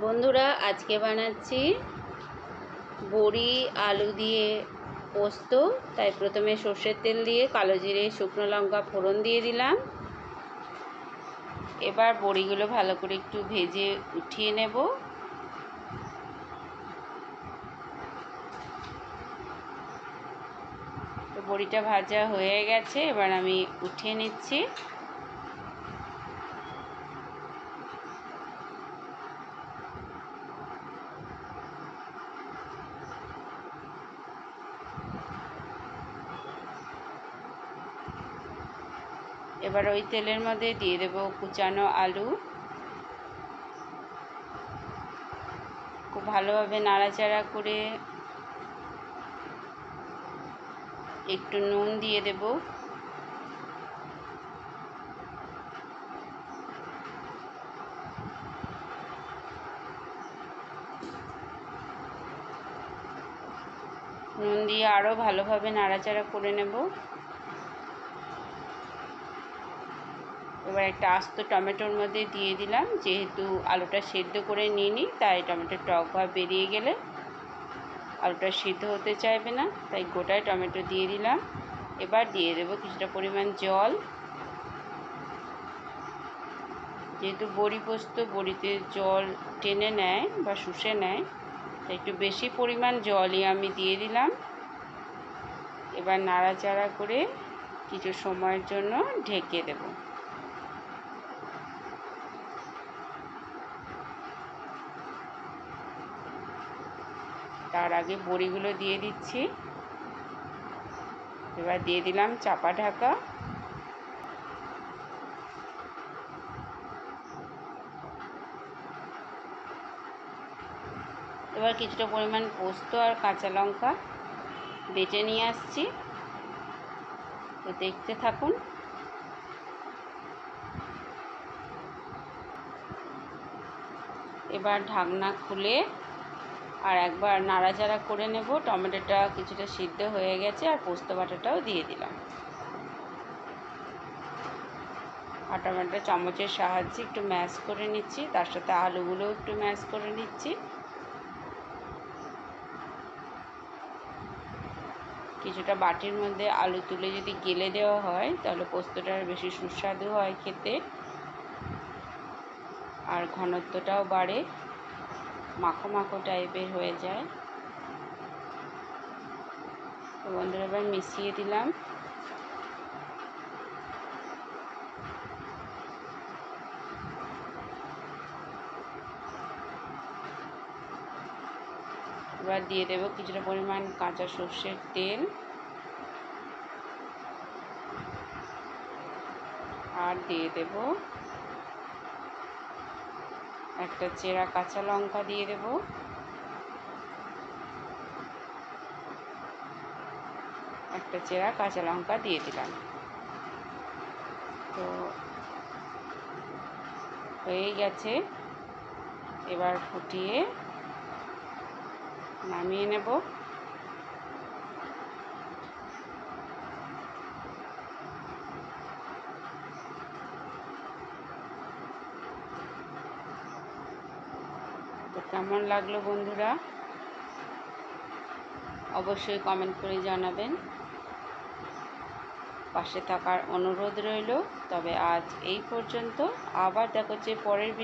বন্ধুরা, আজকে বানাচ্ছি বড়ি, আলু দিয়ে পোস্ত। তাই প্রথমে সর্ষের তেল দিয়ে কালো জিরে, শুকনো লঙ্কা, ফোড়ন দিয়ে দিলাম। এবার বড়িগুলো ভালো করে একটু ভেজে উঠিয়ে নেব। তো বড়িটা ভাজা হয়ে গেছে, এবার আমি উঠিয়ে নিচ্ছি। এবার ওই তেলের মধ্যে দিয়ে দেব কুচানো আলু। খুব ভালোভাবে নাড়াচাড়া করে একটু নুন দিয়ে দেব। নুন দিয়ে আরও ভালোভাবে নাড়াচাড়া করে নেব। এবার একটা আস্ত টমেটোর মধ্যে দিয়ে দিলাম। যেহেতু আলুটা সেদ্ধ করে নিই তাই টমেটোর টক ভাব বেরিয়ে গেলে আলুটা সিদ্ধ হতে চাইবে না, তাই গোটায় টমেটো দিয়ে দিলাম। এবার দিয়ে দেবো কিছুটা পরিমাণ জল। যেহেতু বড়ি পোস্ত, বড়িতে জল টেনে নেয় বা শুষে নেয়, তাই একটু বেশি পরিমাণ জলই আমি দিয়ে দিলাম। এবার নাড়াচাড়া করে কিছু সময়ের জন্য ঢেকে দেবো। তার আগে বড়িগুলো দিয়ে দিচ্ছি। এবার দিয়ে দিলাম চাপা ঢাকা। এবার কিছুটা পরিমাণ পোস্ত আর কাঁচা লঙ্কা বেটে নিয়ে আসছি। তো দেখতে থাকুন। এবার ঢাকনা খুলে আর একবার নাড়াচাড়া করে নেব। টমেটোটা কিছুটা সিদ্ধ হয়ে গেছে আর পোস্ত বাটাটাও দিয়ে দিলাম। আর টমেটো চামচের সাহায্যে একটু ম্যাশ করে নিচ্ছি। তার সাথে আলুগুলোও একটু ম্যাশ করে নিচ্ছি। কিছুটা বাটির মধ্যে আলু তুলে যদি গেলে দেওয়া হয়, তাহলে পোস্তটা বেশি সুস্বাদু হয় খেতে। আর ঘনত্বটাও বাড়ে। মাখো মাখো টাইপের হয়ে যায়। তো বন্ধুরা, এবার মিশিয়ে দিলাম। এবার দিয়ে দেবো কিছুটা পরিমাণ কাঁচা সর্ষের তেল আর দিয়ে দেবো একটা চেরা কাঁচা লঙ্কা দিয়ে দেব। একটা চেরা কাঁচা লঙ্কা দিয়ে দিলাম। তো হয়ে গেছে। এবার ফুটিয়ে নামিয়ে নেব। তো কেমন লাগল বন্ধুরা? অবশ্যই কমেন্ট করে জানাবেন। পাশে থাকার অনুরোধ রইল। তবে আজ এই পর্যন্ত। আবার দেখো যে পরের